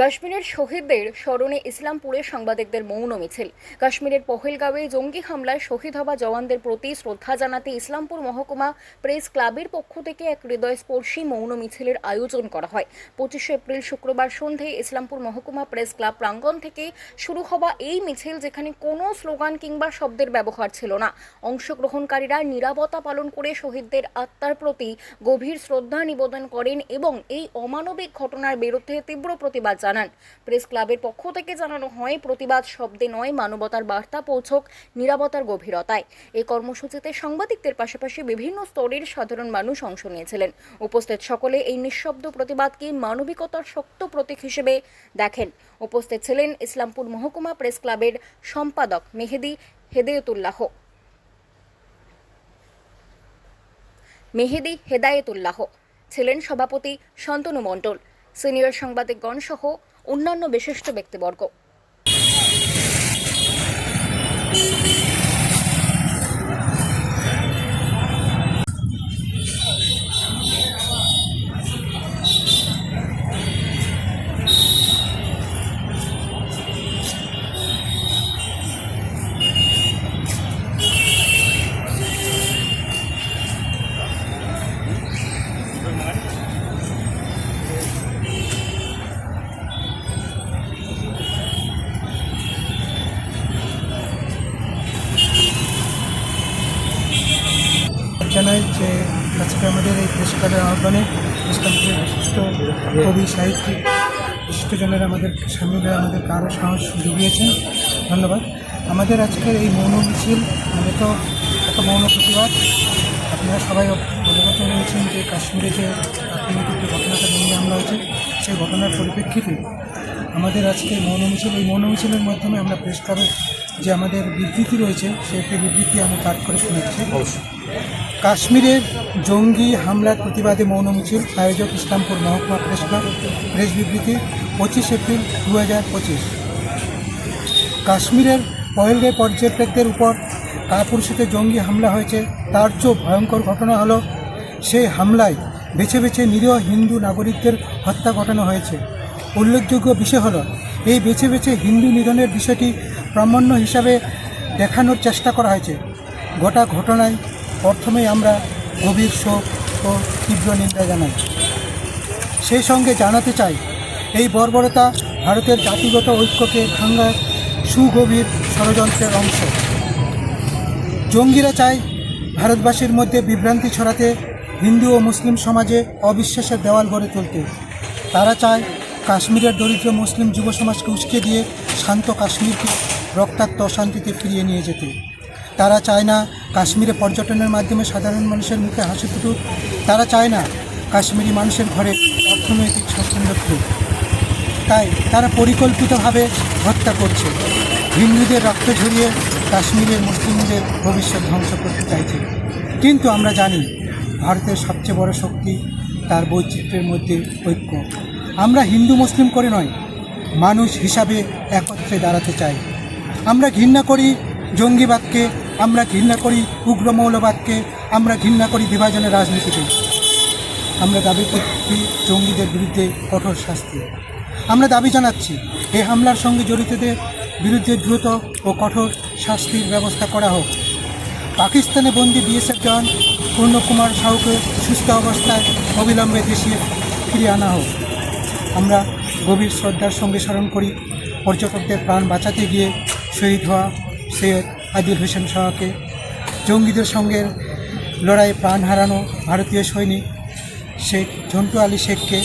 কাশ্মীরের শহীদদের স্মরণে ইসলামপুরে সাংবাদিকদের মৌন মিছিল। কাশ্মীরের পহেলগাঁওয়ে জঙ্গি হামলায় শহীদ হওয়া জওয়ানদের প্রতি শ্রদ্ধা জানাতে ইসলামপুর মহকুমা প্রেস ক্লাবের পক্ষ থেকে এক হৃদয়স্পর্শী মৌন মিছিলের আয়োজন করা হয়। পঁচিশে এপ্রিল শুক্রবার সন্ধ্যায় ইসলামপুর মহকুমা প্রেস ক্লাব প্রাঙ্গণ থেকে শুরু হওয়া এই মিছিল যেখানে কোনো স্লোগান কিংবা শব্দের ব্যবহার ছিল না। অংশগ্রহণকারীরা নিরাপত্তা পালন করে শহীদদের আত্মার প্রতি গভীর শ্রদ্ধা নিবেদন করেন এবং এই অমানবিক ঘটনার বিরুদ্ধে তীব্র প্রতিবাদ জানান। প্রেস ক্লাবের পক্ষ থেকে জানানো হয়, প্রতিবাদ শব্দে নয়, মানবতার বার্তা পৌঁছক, নিরাপত্তার গভীরতায়। এই কর্মসূচিতে সাংবাদিকদের পাশাপাশি বিভিন্ন স্তরের সাধারণ মানুষ অংশ নিয়েছিলেন। উপস্থিত সকলে এই নিঃশব্দ প্রতিবাদকে মানবিকতার শক্ত প্রতীক হিসেবে দেখেন। উপস্থিত ছিলেন ইসলামপুর মহকুমা প্রেস ক্লাবের সম্পাদক মেহেদি হেদায়তুল্লাহ। মেহেদি হেদায়েতুল্লাহ। ছিলেন সভাপতি শান্তনু মণ্ডল। সিনিয়র সাংবাদিকগণ সহ অন্যান্য বিশিষ্ট ব্যক্তিবর্গ। জানাই যে আজকে আমাদের এই পুরস্কারের আহ্বানে ইসলামপুরের বিশিষ্ট কবি, সাহিত্যিক বিশিষ্টজনেরা আমাদের সামনে আমাদের আরও সাহস জুগিয়েছেন। ধন্যবাদ। আমাদের আজকের এই মৌন মিছিল মূলত একটা মৌন প্রতিবাদ, আপনারা সবাই অবগত রয়েছেন যে কাশ্মীরে যে আক্রমণের যে ঘটনাটা জঙ্গি আমরা হয়েছে, সেই ঘটনার পরিপ্রেক্ষিতে আমাদের আজকে মৌন মিছিল, এই মৌন মিছিলের মাধ্যমে আমরা প্রেস যে আমাদের বিবৃতি রয়েছে, সেই বিবৃতি আমি পাঠ করে শোনাচ্ছি কাশ্মীরের জঙ্গি হামলার প্রতিবাদে মৌন মিছিল আয়োজক ইসলামপুর মহকুমা প্রেস ক্লাব প্রেস বিবৃতি পঁচিশ এপ্রিল দু হাজার পঁচিশ। কাশ্মীরের পহেলগে পর্যটকদের উপর কাপুরুষিতে জঙ্গি হামলা হয়েছে, তার চেয়েও ভয়ঙ্কর ঘটনা হলো সেই হামলায় বেছে বেছে নিরীহ হিন্দু নাগরিকদের হত্যা ঘটানো হয়েছে। উল্লেখযোগ্য বিষয় হলো, এই বেছে বেছে হিন্দু নিধনের বিষয়টি প্রামাণ্য হিসাবে দেখানোর চেষ্টা করা হয়েছে। গোটা ঘটনায় প্রথমেই আমরা গভীর শোক ও তীব্র নিন্দা জানাই। সেই সঙ্গে জানাতে চাই, এই বর্বরতা ভারতের জাতিগত ঐক্যকে ভাঙ্গার সুগভীর ষড়যন্ত্রের অংশ। জঙ্গিরা চায় ভারতবাসীর মধ্যে বিভ্রান্তি ছড়াতে হিন্দু ও মুসলিম সমাজে অবিশ্বাসের দেওয়াল গড়ে তুলতে। তারা চায় কাশ্মীরের দরিদ্র মুসলিম যুব সমাজকে উস্কে দিয়ে শান্ত কাশ্মীরকে রক্তাক্ত অশান্তিতে ফিরিয়ে নিয়ে যেতে। তারা চায় না কাশ্মীরে পর্যটনের মাধ্যমে সাধারণ মানুষের মুখে হাসি ফুটুক। তারা চায় না কাশ্মীরি মানুষের ঘরে অর্থনৈতিক স্বাচ্ছন্দ্য ফুটুক। তাই তারা পরিকল্পিতভাবে হত্যা করছে। হিন্দুদের রক্ত ঝরিয়ে কাশ্মীরের মুসলিমদের ভবিষ্যৎ ধ্বংস করতে চাইছে। কিন্তু আমরা জানি ভারতের সবচেয়ে বড় শক্তি তার বৈচিত্র্যের মধ্যে ঐক্য। আমরা হিন্দু মুসলিম করে নয়, মানুষ হিসাবে একত্রে দাঁড়াতে চাই। আমরা ঘৃণা করি জঙ্গিবাদকে আমরা ঘৃণা করি উগ্র মৌলবাদকে, আমরা ঘৃণা করি বিভাজনের রাজনীতিকে। আমরা দাবি করছি জঙ্গিদের বিরুদ্ধে কঠোর শাস্তি। আমরা দাবি জানাচ্ছি এই হামলার সঙ্গে জড়িতদের বিরুদ্ধে দ্রুত ও কঠোর শাস্তির ব্যবস্থা করা হোক। পাকিস্তানে বন্দি বিএসএফ জওয়ান পূর্ণকুমার সাহুকে সুস্থ অবস্থায় অবিলম্বে দেশে ফিরিয়ে আনা হোক। আমরা গভীর শ্রদ্ধার সঙ্গে স্মরণ করি, পর্যটকদের প্রাণ বাঁচাতে গিয়ে শহীদ হওয়া সৈয়দ আদিল হোসেন শাহকে। জঙ্গিদের সঙ্গে লড়াইয়ে প্রাণ হারানো ভারতীয় সৈনিক শেখ ঝন্টু আলী শেখকে।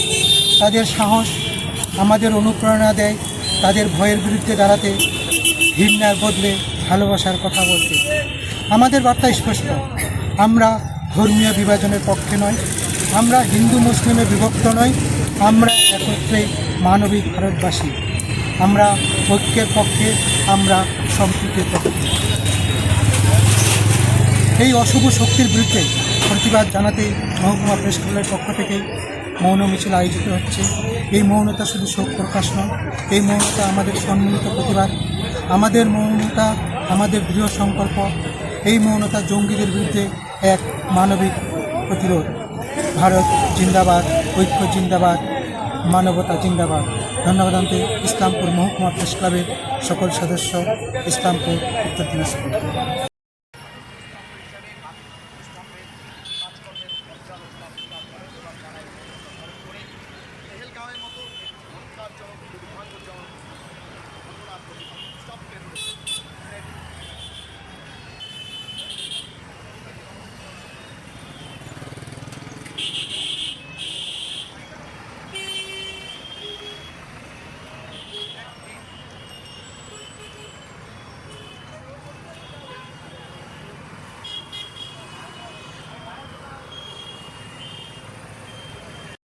তাদের সাহস আমাদের অনুপ্রেরণা দেয়, তাদের ভয়ের বিরুদ্ধে দাঁড়াতে ঘৃণার বদলে ভালোবাসার কথা বলতে। আমাদের বার্তা স্পষ্ট, আমরা ধর্মীয় বিভাজনের পক্ষে নয়, আমরা হিন্দু মুসলিমে বিভক্ত নয়, আমরা একত্রে মানবিক ভারতবাসী। আমরা ঐক্যের পক্ষে, আমরা সম্প্রীতির পক্ষে এই অশুভ শক্তির বিরুদ্ধে প্রতিবাদ জানাতে মহকুমা প্রেস ক্লাবের পক্ষ থেকে মৌন মিছিল আয়োজিত হচ্ছে। এই মৌনতা শুধু শোক প্রকাশ নয়, এই মৌনতা আমাদের সম্মিলিত প্রতিবাদ, আমাদের মৌনতা, আমাদের দৃঢ় সংকল্প, এই মৌনতা জঙ্গিদের বিরুদ্ধে এক মানবিক প্রতিরোধ। ভারত জিন্দাবাদ, ঐক্য জিন্দাবাদ। মানবতা জিন্দাবাদ। ধন্যবাদ আনতে ইসলামপুর মহকুমা প্রেস ক্লাবের সকল সদস্য ইসলামপুর উত্তর দিনাজপুর।